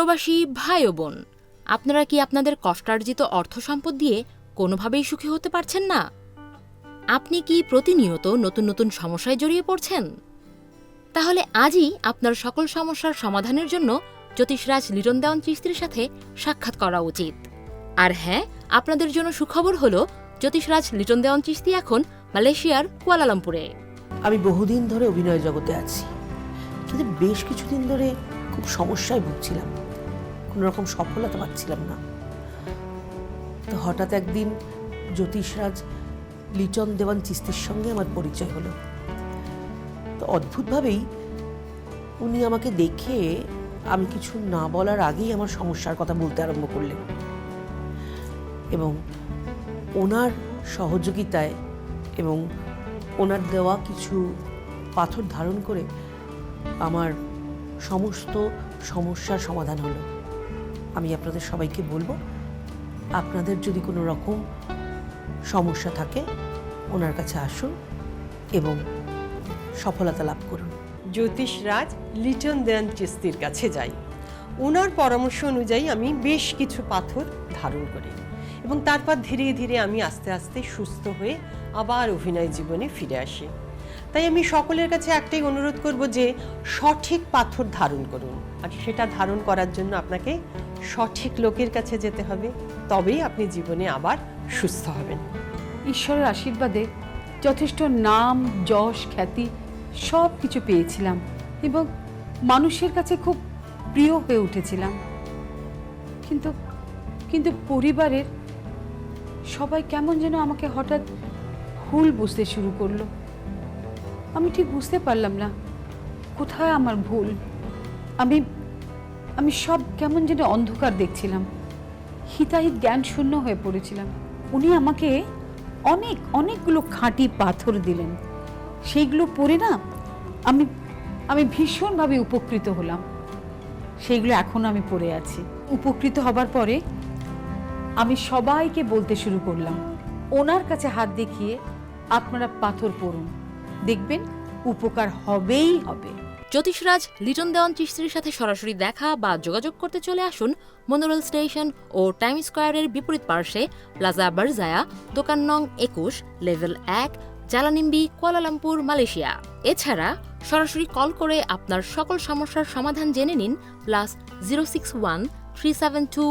প্রবাসী ভাই ও বোন, আপনারা কি আপনাদের কষ্টার্জিত অর্থ সম্পদ দিয়ে কোনোভাবেই সুখী হতে পারছেন না? আপনি কি প্রতিনিয়ত নতুন নতুন সমস্যায় জড়িয়ে পড়ছেন? তাহলে আজই আপনার সকল সমস্যার সমাধানের জন্য জ্যোতিষরাজ লিটন দেওয়ান চিস্তির সাথে সাক্ষাৎ করা উচিত। আর হ্যাঁ আপনাদের জন্য সুখবর হল, জ্যোতিষরাজ লিটন দেওয়ান চিস্তি এখন মালয়েশিয়ার কুয়ালালামপুরে। আমি বহুদিন ধরে অভিনয় জগতে আছি। কিন্তু বেশ কিছুদিন ধরে খুব সমস্যায় ভুগছিলাম। কোনো রকম সফলতা পাচ্ছিলাম না। তো হঠাৎ একদিন জ্যোতিষরাজ লিটন দেওয়ান চিস্তির সঙ্গে আমার পরিচয় হলো। তো অদ্ভুতভাবেই উনি আমাকে দেখে আমি কিছু না বলার আগেই আমার সমস্যার কথা বলতে আরম্ভ করলেন। এবং ওনার সহযোগিতায় এবং ওনার দেওয়া কিছু পাথর ধারণ করে আমার সমস্ত সমস্যার সমাধান হলো। আমি আপনাদের সবাইকে বলব, আপনাদের যদি কোনো রকম সমস্যা থাকে, ওনার কাছে আসুন এবং সফলতা লাভ করুন। জ্যোতিষরাজ লিটন দেয়ান চিস্তির কাছে যাই। ওনার পরামর্শ অনুযায়ী আমি বেশ কিছু পাথর ধারণ করি এবং তারপর ধীরে ধীরে আমি আস্তে আস্তে সুস্থ হয়ে আবার অভিনয় জীবনে ফিরে আসি। তাই আমি সকলের কাছে একটাই অনুরোধ করব যে সঠিক পাথর ধারণ করুন। আর সেটা ধারণ করার জন্য আপনাকে সঠিক লোকের কাছে যেতে হবে, তবেই আপনি জীবনে আবার সুস্থ হবেন। ঈশ্বরের আশীর্বাদে যথেষ্ট নাম, যশ, খ্যাতি সব কিছু পেয়েছিলাম এবং মানুষের কাছে খুব প্রিয় হয়ে উঠেছিলাম। কিন্তু কিন্তু পরিবারের সবাই কেমন যেন আমাকে হঠাৎ ভুল বুঝতে শুরু করল। আমি ঠিক বুঝতে পারলাম না, কোথায় আমার ভুল? আমি আমি সব কেমন যেন অন্ধকার দেখছিলাম। হিতাহিত জ্ঞান শূন্য হয়ে পড়েছিলাম। উনি আমাকে অনেক, অনেকগুলো খাঁটি পাথর দিলেন। সেইগুলো পরে না আমি আমি ভীষণভাবে উপকৃত হলাম। সেইগুলো এখনও আমি পড়ে আছি। উপকৃত হবার পরে আমি সবাইকে বলতে শুরু করলাম, ওনার কাছে হাত দেখিয়ে আপনারা পাথর পড়ুন। দেখবেন উপকার হবেই হবে। জ্যোতিষরাজ, লিটন দেওয়ান চিস্তির সাথে সরাসরি দেখা বা যোগাযোগ করতে চলে আসুন মনোরেল স্টেশন ও টাইম স্কোয়ারের বিপরীত পার্শ্বে, প্লাজা বারজায়া, দোকান নং একুশ, লেভেল এক জালানিম্বি কুয়ালালামপুর, মালয়েশিয়া। এছাড়া সরাসরি কল করে আপনার সকল সমস্যার সমাধান জেনে নিন plus zero six one three seven two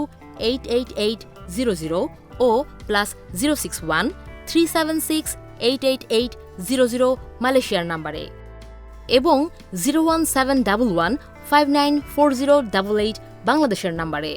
eight eight eight zero zero ও plus zero six one three seven six eight eight eight zero zero মালয়েশিয়ার নাম্বারে। এবং zero one seven double one five nine four zero double eight বাংলাদেশের নাম্বারে।